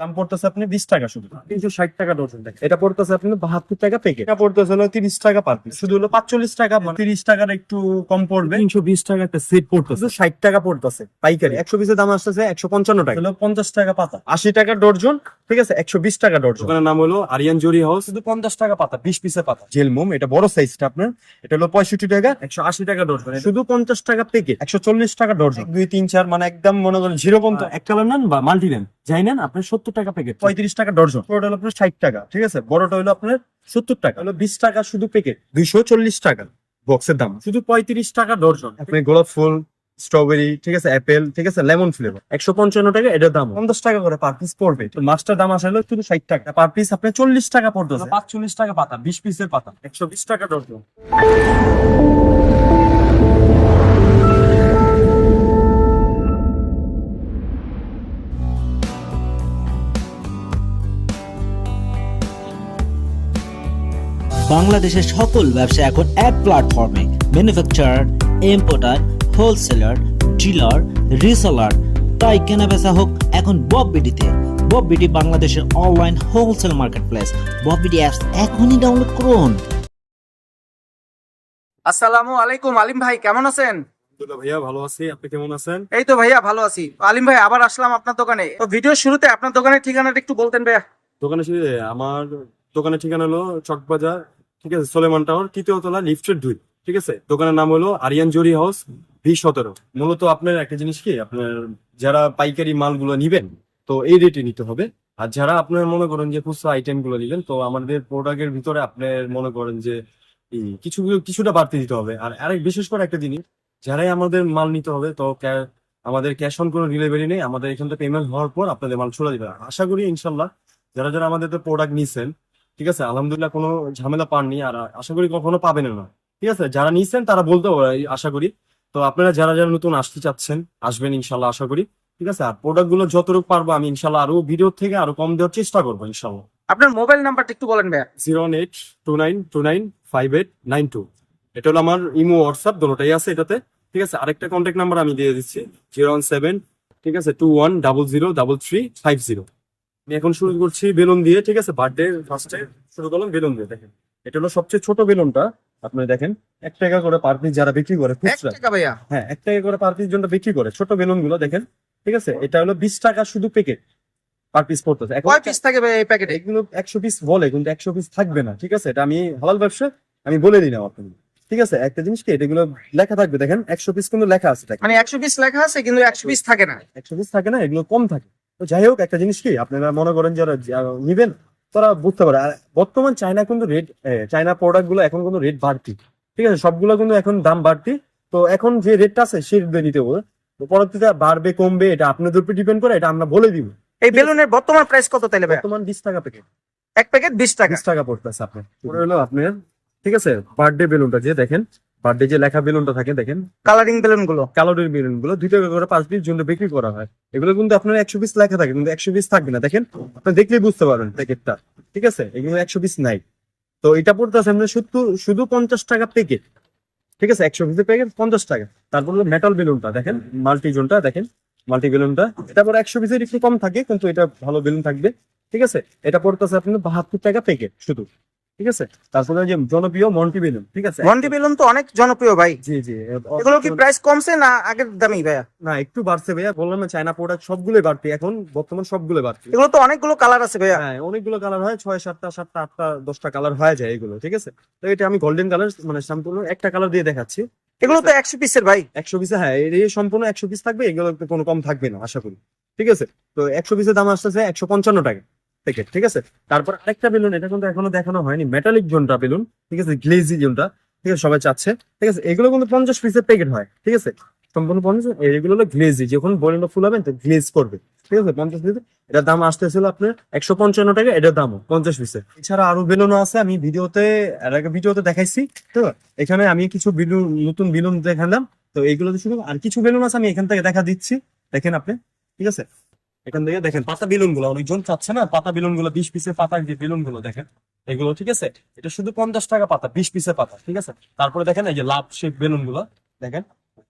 দাম পড়তেছে আপনি বিশ টাকা শুধু। তিনশো ষাট টাকা ডজন এটা পড়তেছে আপনি বাহাত্তর টাকা প্যাকেট এটা পড়তেছে হলো তিরিশ টাকা পার পিস শুধু হলো পাঁচচল্লিশ টাকা তিরিশ টাকার একটু কম পড়বে। তিনশো বিশ টাকা একটা সেট পড়তেছে। ষাট টাকা পড়তেছে পাইকারি। একশো পিসের দাম আসতেছে একশো পঞ্চান্ন টাকা। হলো পঞ্চাশ টাকা পাতা। আশি টাকা ডর্জন ঠিক আছে? একশো বিশ টাকা ডর্জন দোকানের নাম হলো আরিয়ান জরি হাউস। শুধু পঞ্চাশ টাকা পাতা বিশ পিসের পাতা। জেল মোম এটা বড় সাইজটা আপনার। এটা হলো পঁয়ষট্টি টাকা। একশো আশি টাকা ডর্জন শুধু পঞ্চাশ টাকা প্যাকেট একশো চল্লিশ টাকা ডর্জন দুই তিন চার মানে একদম মনে করেন জিরো পর্যন্ত। এক কালার নেন বা মাল্টি নেন। যাই নেন আপনার সত্তর টাকা প্যাকেট পঁয়ত্রিশ টাকা ডর্জন। বড়টা হলো আপনার ষাট টাকা ঠিক আছে? বড়টা হলো আপনার সত্তর টাকা। হলো বিশ টাকা শুধু প্যাকেট দুইশো চল্লিশ টাকা বক্সের দাম। শুধু পঁয়ত্রিশ টাকা ডর্জন। আপনি গোলাপ ফুল স্ট্রবেরি ঠিক আছে? অ্যাপেল ঠিক আছে? লেমন ফ্লেভার একশো পঞ্চান্ন টাকা এটার দাম। পঞ্চাশ টাকা করে পার পিস পড়বে। তো মাছটার দাম আসলে শুধু ষাট টাকা। পার পিস আপনি চল্লিশ টাকা পড়তেছে। পাঁচচল্লিশ টাকা পাতা বিশ পিসের পাতা। একশো বিশ টাকা ডর্জন। বাংলাদেশের সকল ব্যবসা এখন এক প্ল্যাটফর্মে manufacturer importer wholesaler dealer reseller তাই কেনা বেচা হোক এখন বব বিডিতে বব বিডি বাংলাদেশের online wholesale marketplace Bob BD apps এখনই ডাউনলোড করুন। আসসালামু আলাইকুম আলিম ভাই কেমন আছেন? ভাইয়া ভালো আছি। আপনি কেমন আছেন? এই তো ভাইয়া ভালো আছি। আলিম ভাই আবার আসলাম আপনার দোকানে। তো ভিডিওর শুরুতে আপনার দোকানের ঠিকানাটা একটু বলতেন ভাইয়া। দোকানে শুধু আমার দোকানের ঠিকানা হলো চকবাজার, ঠিক আছে, সোলেমান টাওয়ার, তৃতীয় তলা লিফটের দুই, ঠিক আছে? দোকানের নাম হলো আরিয়ান জরি হাউস, ভি সতেরো। মূলত আপনার একটা জিনিস কি, আপনার যারা পাইকারি মালগুলো নিবেন, তো এই রেটে নিতে হবে। আর যারা আপনার মনে করেন যে খুচরা আইটেমগুলো নিলেন তো আমাদের প্রোডাক্টের ভিতরে আপনার মনে করেন যে কিছু কিছুটা বাড়তি দিতে হবে। আর আরেক বিশেষ করে একটা জিনিস, যারাই আমাদের মাল নিতে হবে, তো আমাদের ক্যাশ অন কোনো ডেলিভারি নেই, আমাদের এখান থেকে পেমেন্ট হওয়ার পর আপনাদের মাল চলে যাবে। আশা করি ইনশাল্লাহ যারা যারা আমাদের প্রোডাক্ট নিছেন ঠিক আছে আলহামদুলিল্লাহ কোনো ঝামেলা পাননি আর আশা করি কখনো পাবেন না। ঠিক আছে যারা নিছেন তারা বলতে আশা করি। তো আপনারা যারা যারা নতুন আসতে চাচ্ছেন আসবেন ইনশাল্লাহ আশা করি। ঠিক আছে আর প্রোডাক্টগুলো যতটুকু পারব আমি ইনশাল্লাহ আরও ভিডিও থেকে আরও কম দেওয়ার চেষ্টা করব ইনশাল্লাহ। আপনার মোবাইল নাম্বারটা একটু বলেন ভাইয়া। Zero eight two nine two nine five eight nine two. এটা হলো আমার ইমো হোয়াটসঅ্যাপ দুটোটাই আছে এটাতে। ঠিক আছে আরেকটা কন্ট্যাক্ট নাম্বার আমি দিয়ে দিচ্ছি। জিরো ওয়ান সেভেন ঠিক আছে two one double zero double three five zero. আমি এখন শুরু করছি বেলুন দিয়ে ঠিক আছে? বার্থডে ফার্স্টে শুরু করলাম বেলুন দিয়ে দেখেন। এটা হলো সবচেয়ে ছোট বেলুনটা আপনি দেখেন এক টাকা করে পার পিস যারা বিক্রি করে খুচরা হ্যাঁ এক টাকা করে পার পিস জন্য বিক্রি করে ছোট বেলুনগুলো দেখেন ঠিক আছে? এটা হলো বিশ টাকা শুধু প্যাকেট পার পিস পড়তেছে। কয় পিস থাকে এই প্যাকেটে এগুলো একশো পিস বলে কিন্তু একশো পিস থাকবে না ঠিক আছে? এটা আমি হালাল ব্যবসা আমি বলে দিলাম ঠিক আছে? একটা জিনিস কি এগুলো লেখা থাকবে দেখেন একশো পিস কিন্তু লেখা আছে মানে একশো পিস লেখা আছে কিন্তু একশো পিস থাকে না। একশো পিস থাকে না এগুলো কম থাকে। তো যাই হোক একটা জিনিস কি আপনারা মনে করেন যারা নিবেন তারা বুঝতে পারে। আর বর্তমান চায়না কিন্তু রেট চায়না প্রোডাক্টগুলো এখন কিন্তু রেট বাড়তি। ঠিক আছে সবগুলো কিন্তু এখন দাম বাড়তি। তো এখন যে রেটটা আছে সেই রেটে নিতে হবে। তো পরবর্তীতে বাড়বে কমবে এটা আপনাদের উপর ডিপেন্ড করে এটা আমরা বলে দিব। এই বেলুনের বর্তমান প্রাইস কত ভাইয়া বর্তমান বিশ টাকা প্যাকেট এক প্যাকেট বিশ টাকা। বিশ টাকা পড়তেছে আপনার। হলো আপনার ঠিক আছে বার্থডে বেলুনটা যে দেখেন বার্থডে যে লেখা বেলুনটা থাকে দেখেন? কালারিং বেলুনগুলো কালোরের বেলুনগুলো দুই টাকা করে পাঁচ পিস জন্য বিক্রি করা হয়। এগুলো কিন্তু আপনার একশো পিস লেখা থাকে কিন্তু একশো পিস থাকবে না। দেখেন আপনি দেখলেই বুঝতে পারবেন প্যাকেটটা। ঠিক আছে? এগুলো একশো পিস নাই। তো এটা পড়তেছে আপনার শুধু শুধু পঞ্চাশ টাকা প্যাকেট ঠিক আছে? একশো পিসের প্যাকেট পঞ্চাশ টাকা। তারপর হলো মেটাল বেলুনটা দেখেন? মাল্টি জোনটা দেখেন? মাল্টি বেলুনটা এটা পরে একশো পিসের একটু কম থাকে কিন্তু এটা ভালো বেলুন থাকবে। ঠিক আছে? এটা পড়তেছে আপনার বাহাত্তর টাকা প্যাকেট শুধু। ঠিক আছে? তারপরে যে জনপ্রিয় মন্টি বেলুন ঠিক আছে? মন্ডি বেলুন তো অনেক জনপ্রিয় ভাই। জি জি এগুলো কি প্রাইস কমছে না আগের দামি ভাইয়া? না একটু বাড়ছে ভাইয়া বললাম না চায়না প্রোডাক্ট সবগুলোই বাড়তি এখন বর্তমান সবগুলো বাড়তি। এগুলো তো অনেকগুলো কালার আছে ভাইয়া। হ্যাঁ অনেকগুলো কালার হয় ছয় সাতটা সাতটা আটটা দশটা কালার হয়ে যায় এগুলো ঠিক আছে? তো এটা আমি গোল্ডেন কালার মানে সম্পূর্ণ একটা কালার দিয়ে দেখাচ্ছি। এগুলো তো একশো পিসের ভাই। একশো পিসে হ্যাঁ এই সম্পূর্ণ একশো পিস থাকবে এগুলো কোনো কম থাকবে না আশা করি ঠিক আছে? তো একশো পিসের দাম আসতেছে একশো পঞ্চান্ন টাকা। প্যাকেট ঠিক আছে? তারপর আরেকটা বেলুন, এটা কিন্তু এখনও দেখানো হয়নি মেটালিক জোনটা বেলুন, ঠিক আছে? গ্লেজি জোনটা, ঠিক আছে? সবাই চাচ্ছে, ঠিক আছে? এগুলো কিন্তু পঞ্চাশ পিসের প্যাকেট হয়, ঠিক আছে? সম্পূর্ণ পঞ্চাশ, এগুলো হলো গ্লেজি যখন বেলুনটা ফুলাবেন, তো গ্লেজ করবে, ঠিক আছে? পঞ্চাশ পিসে এটার দাম আসতেছিল আপনার একশো পঞ্চান্ন টাকা এটার দামও পঞ্চাশ পিসে এছাড়া আরও বেলুনও আছে, আমি ভিডিওতে ভিডিওতে দেখাইছি, তো এখানে আমি কিছু বেলুন, নতুন বেলুন দেখালাম, তো এইগুলোতে শুধু আর কিছু বেলুন আছে, আমি এখান থেকে দেখা দিচ্ছি, দেখেন আপনি, ঠিক আছে? এখান থেকে দেখেন, পাতা বেলুনগুলো অনেকজন চাচ্ছে না, পাতা বেলুনগুলো বিশ পিসের পাতা যে বেলুনগুলো দেখেন, এগুলো, ঠিক আছে? এটা শুধু পঞ্চাশ টাকা পাতা, বিশ পিসের পাতা, ঠিক আছে? তারপরে দেখেন, এই যে লাভ শেপ বেলুনগুলো দেখেন,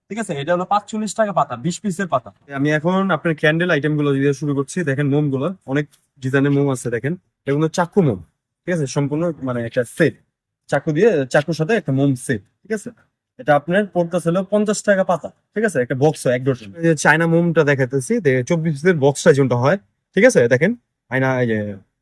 ঠিক আছে? এটা হলো পাঁচচল্লিশ টাকা পাতা, বিশ পিসের পাতা। আমি এখন আপনার ক্যান্ডেল আইটেমগুলো দিয়ে শুরু করছি, দেখেন মোমগুলো, অনেক ডিজাইনের মোম আছে, দেখেন। এগুলো চাকু মোম, ঠিক আছে? সম্পূর্ণ মানে একটা সেট চাকু দিয়ে, চাকুর সাথে একটা মোম সেট ঠিক আছে? এটা আপনার পড়তেছে হলো পঞ্চাশ টাকা পাতা ঠিক আছে? একটা বক্স এক ডজন চায়না মোমটা দেখাতেছি চব্বিশ পিসের বক্সটা যেটা হয় ঠিক আছে? দেখেন আয়না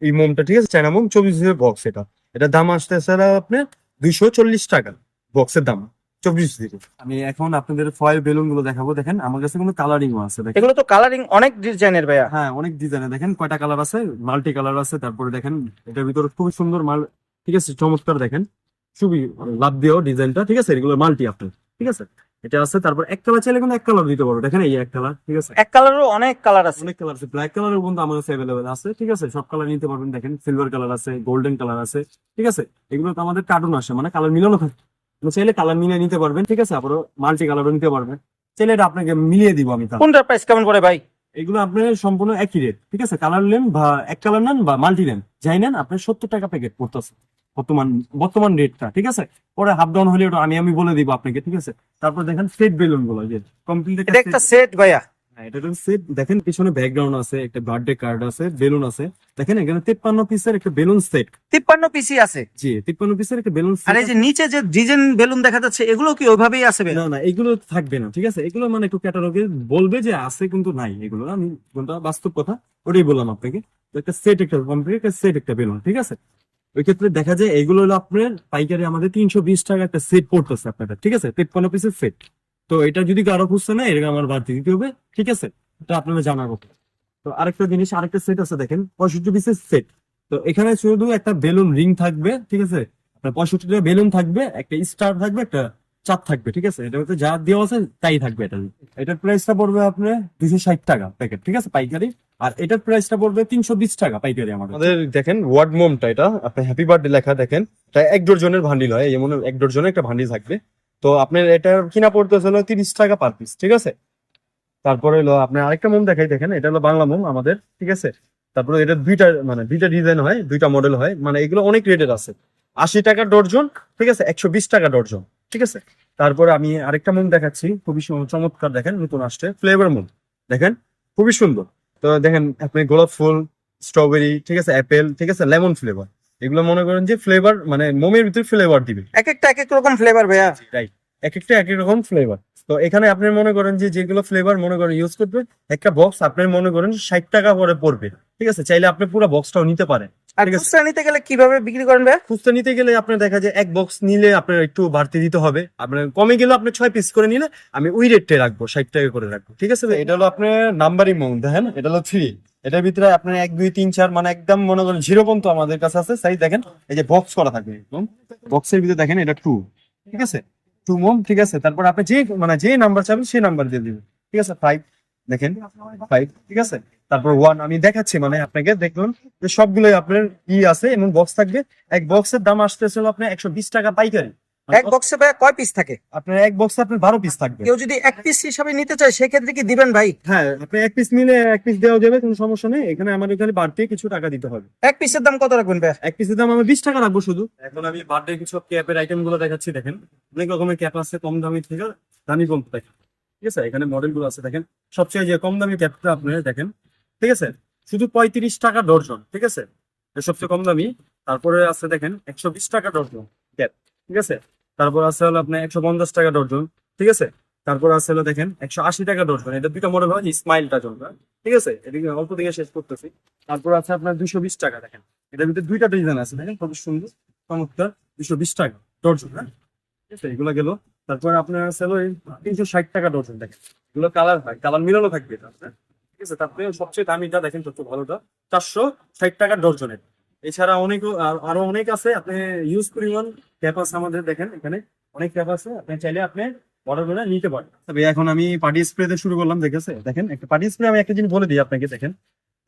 এই মোমটা ঠিক আছে? চায়না মোম চব্বিশ পিসের বক্স এটা। এটা দাম আসতেছে হলো আপনার দুইশো চল্লিশ টাকা বক্সের দাম চব্বিশ পিসের আমি এখন আপনাদের ফয়েল বেলুনগুলো দেখাবো। দেখেন আমার কাছে কোনো কালারিংও আছে দেখেন। এগুলো তো কালারিং অনেক ডিজাইনের ভাইয়া। হ্যাঁ অনেক ডিজাইনের দেখেন কয়টা কালার আছে? মাল্টি কালার আছে তারপরে দেখেন এটার ভিতরে খুবই সুন্দর মাল ঠিক আছে? চমৎকার দেখেন। খুবই লাভ দিয়েও ডিজাইনটা ঠিক আছে? এগুলো মাল্টি আপনার ঠিক আছে? এটা আছে তারপর এক কালার চাইলে কিন্তু এক কালার দিতে পারব দেখেন এই এক কালার ঠিক আছে? এক কালারও অনেক কালার আছে। অনেক কালার আছে। ব্ল্যাক কালারের বন্ধু আমার কাছে অ্যাভেলেবেল আছে ঠিক আছে? সব কালার নিতে পারবেন দেখেন। সিলভার কালার আছে গোল্ডেন কালার আছে ঠিক আছে? এগুলো তো আমাদের কার্টুন আসে মানে কালার মিলানো থাকে। চাইলে কালার মিলিয়ে নিতে পারবেন ঠিক আছে? আবারও মাল্টি কালারও নিতে পারবেন। চাইলে এটা আপনাকে মিলিয়ে দিব আমি কোনটার প্রাইস কেমন পড়ে ভাই? এগুলো আপনার সম্পূর্ণ একই রেট ঠিক আছে? কালার নেন বা এক কালার নেন বা মাল্টি নেন। যাই নেন আপনার সত্তর টাকা প্যাকেট পড়তেছে। বর্তমান বর্তমান রেটটা ঠিক আছে? পরে হাফ ডাউন হলে ওটা আমি আমি বলে দিব আপনাকে ঠিক আছে? তারপর দেখেন সেট বেলুনগুলো যে কমপ্লিট একটা সেট ভাইয়া। হ্যাঁ, এটা সেট দেখেন পিছনে ব্যাকগ্রাউন্ড আছে একটা বার্থডে কার্ড আছে বেলুন আছে। দেখেন এখানে তিপ্পান্ন পিসের একটা বেলুন সেট তিপ্পান্ন পিসি আছে? জি তিপ্পান্ন পিসের একটা বেলুন আর এই যে নিচে যে ডিজাইন বেলুন দেখা যাচ্ছে এগুলো কি ওইভাবেই ভাইয়া? না না এগুলো থাকবে না ঠিক আছে? এগুলো মানে একটু ক্যাটালগে বলবে যে আছে কিন্তু নাই এগুলো আমি কোনটা বাস্তব কথা? ওটাই বললাম আপনাকে। একটা সেট একটা কমপ্লিট একটা সেট একটা বেলুন ঠিক আছে? ওই ক্ষেত্রে দেখা যায় এগুলো হলো আপনার পাইকারি আমাদের তিনশো বিশ টাকা একটা সেট পড়তেছে আপনাদের, ঠিক আছে? তেপ্পান্ন পিসের সেট তো এটা যদি কারও খুঁজছে না এরকম আমার বাড়তি দিতে হবে, ঠিক আছে? এটা আপনারা কথা তো আরেকটা জিনিস, আরেকটা সেট আছে দেখেন, পঁয়ষট্টি পিসের সেট তো এখানে শুধু একটা বেলুন রিং থাকবে, ঠিক আছে? পঁয়ষট্টি পঁয়ষট্টিটা বেলুন থাকবে, একটা স্টার থাকবে, একটা চাপ থাকবে, ঠিক আছে? এটা হচ্ছে যা দেওয়া আছে তাই থাকবে এটা। এটার প্রাইসটা পড়বে আপনার দুশো ষাট টাকা প্যাকেট ঠিক আছে? পাইকারি। আর এটার প্রাইসটা পড়বে তিনশো বিশ টাকা পাইকারি আমাদের দেখেন ওয়ার্ড মোমটা এটা আপনার হ্যাপি বার্থডে লেখা দেখেন, এটা এক ডজনের ভান্ডিল হয় যেমন এক ডজনের একটা ভান্ডিল থাকবে। তো আপনার এটা কিনা পড়তেছে হলো তিরিশ টাকা পার পিস ঠিক আছে? তারপরে হলো আপনার আরেকটা মোম দেখাই দেখেন, এটা হলো বাংলা মোম আমাদের, ঠিক আছে? তারপরে এটা দুইটা মানে দুইটা ডিজাইন হয়, দুইটা মডেল হয় মানে এগুলো অনেক রেটের আছে। আশি টাকা ডর্জন, ঠিক আছে? একশো বিশ টাকা ডর্জন। ঠিক আছে? তারপরে আমি আরেকটা মোম দেখাচ্ছি খুবই চমৎকার দেখেন নতুন আসছে ফ্লেভার মোম দেখেন খুবই সুন্দর। তো দেখেন আপনি গোলাপ ফুল স্ট্রবেরি ঠিক আছে অ্যাপেল ঠিক আছে লেমন ফ্লেভার এগুলো মনে করেন যে ফ্লেভার মানে মোমের ভিতরে ফ্লেভার দিবে। এক একটা এক এক রকম ফ্লেভার ভাইয়া। রাইট এক একটা এক এক রকম ফ্লেভার তো এখানে আপনি মনে করেন যে যেগুলো ফ্লেভার মনে করেন ইউজ করবে একটা বক্স আপনি মনে করেন ষাট টাকা করে পড়বে ঠিক আছে? চাইলে আপনি পুরো বক্সটাও নিতে পারেন। আর খুচরা নিতে গেলে কীভাবে বিক্রি করেন খুচরা নিতে গেলে আপনার দেখা যায় এক বক্স নিলে আপনার একটু বাড়তি দিতে হবে। আপনার কমে গেলে আপনি ছয় পিস করে নিলে আমি ওই রেটটাই রাখব ষাট টাকা করে রাখব। ঠিক আছে এটা হলো আপনার নাম্বারিং মৌন দেখেন? এটা হলো থ্রি এটার ভিতরে আপনার এক দুই তিন চার মানে একদম মনে করেন জিরো পর্যন্ত আমাদের কাছে আছে। সাইজ দেখেন এই যে বক্স করা থাকবে একদম। বক্সের ভিতরে দেখেন এটা টু ঠিক আছে? টু মোম ঠিক আছে? তারপর আপনি যে মানে যে নাম্বার চাবেন সেই নাম্বার দিয়ে দিবেন। ঠিক আছে? ফাইভ দেখেন? ফাইভ ঠিক আছে? তারপর ওয়ান আমি দেখাচ্ছি মানে আপনাকে দেখুন যে সবগুলোই আপনার ই আছে এবং বক্স থাকবে। এক বক্সের দাম আসতেছিল আপনার একশো বিশ টাকা পাইকারি। এক বক্সে ভাইয়া কয় পিস থাকে? আপনার এক বক্সে আপনার বারো পিস থাকবে। কেউ যদি এক পিস হিসাবে নিতে চায় সেক্ষেত্রে কি দিবেন ভাই? হ্যাঁ আপনি এক পিস নিলে এক পিস দেওয়া যাবে কোনো সমস্যা নেই। এখানে আমাদের এখানে বাড়তি কিছু টাকা দিতে হবে। এক পিসের দাম কত রাখবেন ভাইয়া এক পিসের দাম আমি বিশ টাকা রাখব শুধু। এখন আমি বার্থডে কিছু ক্যাপের আইটেমগুলো দেখাচ্ছি দেখেন। অনেক রকমের ক্যাপ আছে কম দামি থেকে দামি কম দেখেন ঠিক আছে এখানে মডেলগুলো আছে দেখেন। সবচেয়ে যে কম দামি ক্যাপটা আপনি দেখেন। ঠিক আছে? শুধু পঁয়ত্রিশ টাকা ডর্জন, ঠিক আছে? সবচেয়ে কম দামি। তারপরে আছে দেখেন, একশো বিশ টাকা ডর্জন ঠিক আছে? তারপর আছে হলো আপনার একশো পঞ্চাশ টাকা ডর্জন, ঠিক আছে? তারপর আছে হলো দেখেন, একশো আশি টাকা ডর্জন। এটা দুইটা মডেল হয় স্মাইলটা জন্য ঠিক আছে? এদিকে অল্প দিকে শেষ করতেছি। তারপর আছে আপনার দুশো বিশ টাকা, দেখেন। এটার ভিতরে দুইটা ডিজাইন আছে, দেখেন খুব সুন্দর, চমৎকার দুশো বিশ টাকা ডর্জন হ্যাঁ? ঠিক আছে? এগুলো গেল। তারপর আপনার আছে হলো তিনশো ষাট টাকা ডর্জন, দেখেন। এগুলো কালার হয় কালার মিলানো থাকবে এটা আপনার ঠিক আছে তারপরে সবচেয়ে দেখেন ভালোটা চারশো ষাট টাকা ডর্জনের। এছাড়া অনেক, আরও অনেক আছে, আপনি ইউজ আমাদের, দেখেন এখানে অনেক আছে, আপনি চাইলে আপনি অর্ডার করে নিতে পারেন। এখন আমি পার্টি শুরু করলাম দেখেছে দেখেন, একটা পার্টি স্প্রে আমি একটা জিনিস বলে দিই আপনাকে, দেখেন।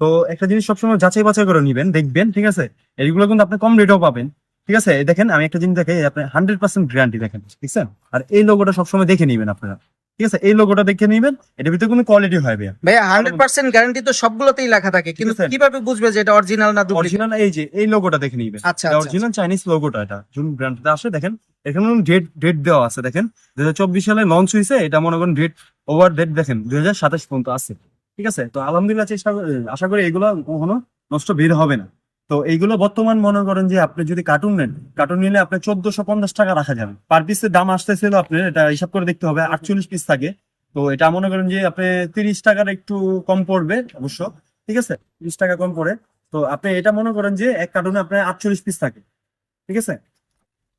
তো একটা জিনিস সবসময় যাচাই বাছাই করে নিবেন, দেখবেন, ঠিক আছে? এইগুলো কিন্তু আপনি কম রেটেও পাবেন, ঠিক আছে? দেখেন, আমি একটা জিনিস দেখে আপনি হান্ড্রেড পার্সেন্ট গ্যারান্টি দেখেন, ঠিক আছে? আর এই লোগোটা সবসময় দেখে নিবেন আপনারা। ঠিক আছে? এই লোগোটা দেখে নিবেন। এটার ভিতরে কোনো কোয়ালিটি হয় ভাইয়া। ভাইয়া হান্ড্রেড পার্সেন্ট গ্যারান্টি তো সবগুলোতেই লেখা থাকে। কিন্তু কীভাবে বুঝবে যে এটা অরিজিনাল না ডুপ্লিকেট অরিজিনাল এই যে এই লোগোটা দেখে নিবেন। আচ্ছা আচ্ছা অরিজিনাল চাইনিজ লোগোটা এটা। জুন ব্র্যান্ডটা আসে দেখেন। এখানে ডেট ডেট দেওয়া আছে দেখেন। দুই হাজার চব্বিশ সালে লঞ্চ হয়েছে এটা মনে করেন ডেট ওভার ডেট দেখেন। দুই হাজার সাতাশ পর্যন্ত আছে। ঠিক আছে? তো আলহামদুলিল্লাহ চেষ্টা আশা করি এগুলো কখনো নষ্ট বের হবে না। তো এইগুলো বর্তমান মনে করেন যে আপনি যদি কার্টুন নেন কার্টুন নিলে আপনি চোদ্দশো পঞ্চাশ টাকা রাখা যাবে। পার পিসের দাম আসতেছিল আপনার, এটা হিসাব করে দেখতে হবে, আটচল্লিশ পিস থাকে। তো এটা মনে করেন যে আপনি তিরিশ টাকার একটু কম পড়বে অবশ্য, ঠিক আছে? তিরিশ টাকা কম পড়ে। তো আপনি এটা মনে করেন যে এক কার্টুনে আপনার আটচল্লিশ পিস থাকে, ঠিক আছে?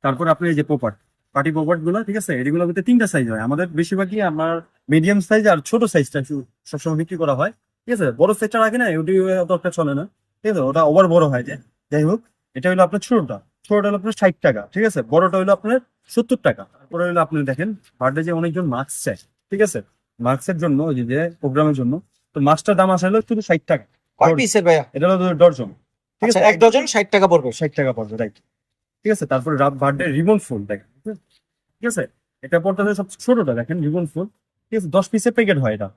তারপর আপনি এই যে পোপাট পার্টি পোপাটগুলো ঠিক আছে? এগুলো ভিতরে তিনটা সাইজ হয়। আমাদের বেশিরভাগই আমার মিডিয়াম সাইজ আর ছোট সাইজটা সবসময় বিক্রি করা হয়, ঠিক আছে? বড় সাইজটা রাখে না ওটি অত একটা চলে না। ঠিক আছে? ওটা ওভার বড় হয় যায়। যাই হোক এটা হলো আপনার ছোটটা। ছোটটা হলো আপনার ষাট টাকা ঠিক আছে? বড়টা হলো আপনার সত্তর টাকা। তারপরে হলো আপনি দেখেন বার্থডে যে অনেকজন মাস্ক চায় ঠিক আছে? মাস্কের জন্য ওই যে প্রোগ্রামের জন্য তো মাস্কটার দাম আসলে শুধু ষাট টাকা। ভাইয়া? এটা হলো ঠিক আচ্ছা আছে? এক ডজন ষাট টাকা পড়বে। ষাট টাকা পড়বে রাইট ঠিক আছে? তারপরে বার্থডে রিবন ফুল দেখেন ঠিক আছে? এটা পড়তেছে সব ছোটটা দেখেন রিবন ফুল। ঠিক আছে? দশ পিসের প্যাকেট হয় এটা।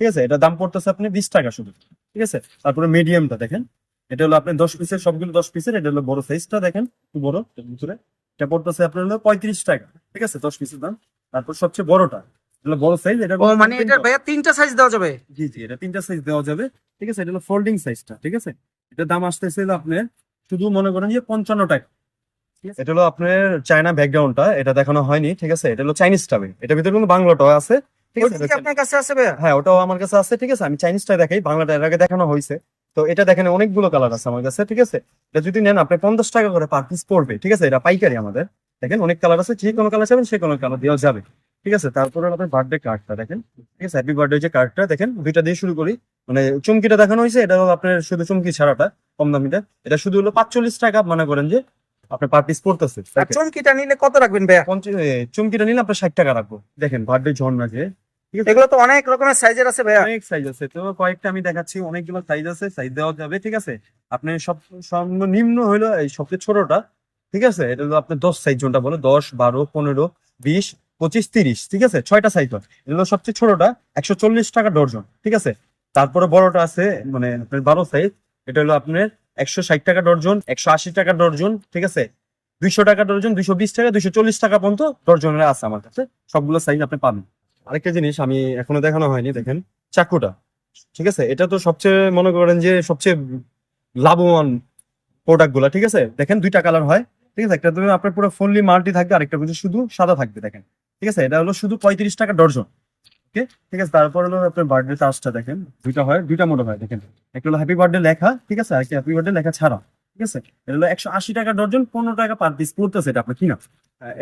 ঠিক আছে? এটা দাম পড়তেছে আপনি বিশ টাকা শুধু ঠিক আছে? তারপরে মিডিয়ামটা দেখেন। এটা হলো আপনি দশ পিসের সবগুলো দশ পিসের এটা হলো বড় সাইজটা দেখেন একটু বড় এর ভিতরে এটা পড়তেছে আপনার হলো পঁয়ত্রিশ টাকা ঠিক আছে দশ পিসের দাম। তারপর সবচেয়ে বড়টা এটা বড় সাইজ এটা ও মানে এটার ভাইয়া তিনটা সাইজ দেওয়া যাবে? জি জি এটা তিনটা সাইজ দেওয়া যাবে ঠিক আছে এটা হলো ফোল্ডিং সাইজটা ঠিক আছে। এটার দাম আসতেছে আপনার শুধু মনে করেন যে পঞ্চান্ন টাকা এটা হলো আপনার চায়না ব্যাকগ্রাউন্ডটা এটা দেখানো হয়নি ঠিক আছে এটা হলো চাইনিজ টাবে এটার ভিতরে কিন্তু বাংলাটাও আছে ঠিক আছে আপনার কাছে আছে হ্যাঁ ওটাও আমার কাছে আছে ঠিক আছে আমি চাইনিজটা দেখাই বাংলাটা এর আগে দেখানো হয়েছে। তো এটা দেখেন অনেকগুলো কালার আছে আমার কাছে ঠিক আছে? এটা যদি নেন আপনি পঞ্চাশ টাকা করে পার পিস পড়বে ঠিক আছে? এটা পাইকারি আমাদের। দেখেন অনেক কালার আছে যে কোনো কালার চাবেন সে কোনো কালার দেওয়া যাবে ঠিক আছে? তারপরে আপনার বার্থডে কার্ডটা দেখেন ঠিক আছে? হ্যাপি বার্থডে যে কার্ডটা দেখেন দুইটা দিয়ে শুরু করি। মানে চুমকিটা দেখানো হয়েছে এটা হলো আপনার শুধু চুমকি ছাড়াটা কম দামিটা। এটা শুধু হলো পাঁচচল্লিশ টাকা মনে করেন যে আপনার পার পিস পড়তেছে চুমকিটা নিলে কত রাখবেন ভাইয়া? চুমকিটা নিলে আপনার ষাট টাকা রাখব। দেখেন বার্থডে ঝর্ণা যে এগুলো তো অনেক রকমের সাইজের আছে ভাইয়া। অনেক সাইজ আছে। তো কয়েকটা আমি দেখাচ্ছি। অনেকগুলো সাইজ আছে সাইজ দেওয়া যাবে ঠিক আছে? আপনি সব সর্বনিম্ন হলো এই সবচেয়ে ছোটটা ঠিক আছে? এটা হলো আপনার দশ সাইজ বলো? দশ বারো পনেরো বিশ পঁচিশ তিরিশ ঠিক আছে? ছয়টা সাইজ হয়। এটা হলো সবচেয়ে ছোটটা একশো চল্লিশ টাকা ডর্জন ঠিক আছে? তারপরে বড়টা আছে মানে আপনার বারো সাইজ এটা হলো আপনার একশো ষাট টাকা ডর্জন একশো আশি টাকা ডর্জন ঠিক আছে? দুইশো টাকা ডর্জন দুইশো বিশ টাকা দুইশো চল্লিশ টাকা পর্যন্ত ডর্জনের আছে আমার কাছে। সবগুলো সাইজ আপনি পাবেন। আরেকটা জিনিস আমি এখনও দেখানো হয়নি, দেখেন। চাকুটা ঠিক আছে? এটা তো সবচেয়ে, মনে করেন যে সবচেয়ে লাভবান প্রোডাক্টগুলা, ঠিক আছে? দেখেন, দুইটা কালার হয়, ঠিক আছে? একটা আপনার পুরো ফুললি মাল্টি থাকবে, আরেকটা কিন্তু শুধু সাদা থাকবে, দেখেন। ঠিক আছে? এটা হলো শুধু পঁয়ত্রিশ টাকা ডর্জন ওকে? ঠিক আছে? তারপর হলো আপনার বার্থডে চার্জটা দেখেন। দুইটা হয়, দুইটা মডেল হয়, দেখেন। একটা হলো হ্যাপি বার্থডে লেখা, ঠিক আছে? আর একটা হ্যাপি বার্থডে লেখা ছাড়া। ঠিক আছে? এটা হলো একশো আশি টাকা ডর্জন পনেরো টাকা পার পিস পড়তেছে এটা আপনার কিনা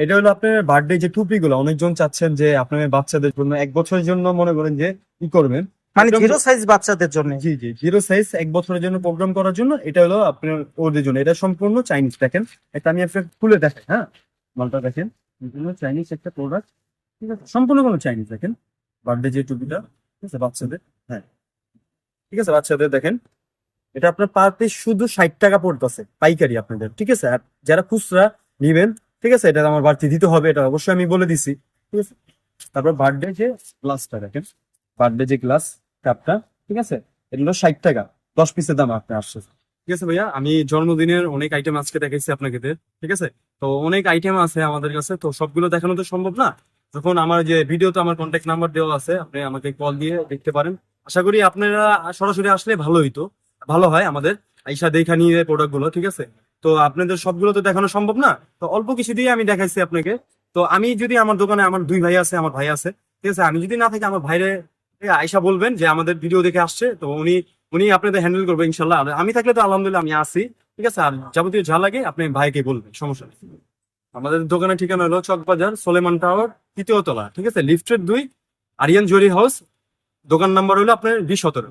এটা হলো আপনার বার্থডে যে টুপি গুলো অনেকজন চাচ্ছেন যে আপনার বাচ্চাদের জন্য এক বছরের জন্য মনে করেন যে কি করবেন। মানে জিরো সাইজ বাচ্চাদের জন্য। জি জি জিরো সাইজ এক বছরের জন্য প্রোগ্রাম করার জন্য এটা হলো আপনার ওদের জন্য। এটা সম্পূর্ণ চাইনিজ দেখেন। এটা আমি আপনাকে খুলে দেখাই হ্যাঁ? মালটা দেখেন চাইনিজ একটা প্রোডাক্ট ঠিক আছে? সম্পূর্ণ কোনো চাইনিজ দেখেন। বার্থডে যে টুপিটা ঠিক আছে বাচ্চাদের হ্যাঁ। ঠিক আছে বাচ্চাদের দেখেন। এটা আপনার পার পিস শুধু ষাট টাকা পড়তেছে, পাইকারি আপনাদের, ঠিক আছে? আর যারা খুচরা নিবেন, ঠিক আছে? এটা আমার বাড়তি দিতে হবে, এটা অবশ্যই আমি বলে দিছি, ঠিক আছে? তারপর বার্থডে যে গ্লাসটা দেখেন বার্থডে যে গ্লাস কাপটা ঠিক আছে? এটা হলো ষাট টাকা, দশ পিসের দাম আপনি আসছে। ঠিক আছে ভাইয়া? আমি জন্মদিনের অনেক আইটেম আজকে দেখাইছি আপনাকে ঠিক আছে? তো অনেক আইটেম আছে আমাদের কাছে, তো সবগুলো দেখানো তো সম্ভব না? যখন আমার যে ভিডিওতে আমার কন্ট্যাক্ট নাম্বার দেওয়া আছে, আপনি আমাকে কল দিয়ে দেখতে পারেন। আশা করি আপনারা সরাসরি আসলে ভালো হইতো। ভালো হয় আমাদের। আইসা দেখা নিয়ে প্রোডাক্টগুলো, ঠিক আছে? তো আপনাদের সবগুলো তো দেখানো সম্ভব না? তো অল্প কিছু দিয়ে আমি দেখাইছি আপনাকে। তো আমি যদি আমার দোকানে আমার দুই ভাই আছে, আমার ভাই আছে, ঠিক আছে? আমি যদি না থাকি, আমার ভাইরে আয়সা বলবেন যে আমাদের ভিডিও দেখে আসছে। তো উনি উনি আপনাদের হ্যান্ডেল করবে ইনশাল্লাহ। আমি থাকলে তো আলহামদুলিল্লাহ আমি আসি ঠিক আছে? আর যাবতীয় যা লাগে আপনি ভাইকে বলবেন, সমস্যা নেই। আমাদের দোকানের ঠিকানা হলো চকবাজার, সোলেমান টাওয়ার, তৃতীয় তলা, ঠিক আছে? লিফটের দুই, আরিয়ান জুয়েলারি হাউস। দোকান নাম্বার হলো আপনার বিশ সতেরো।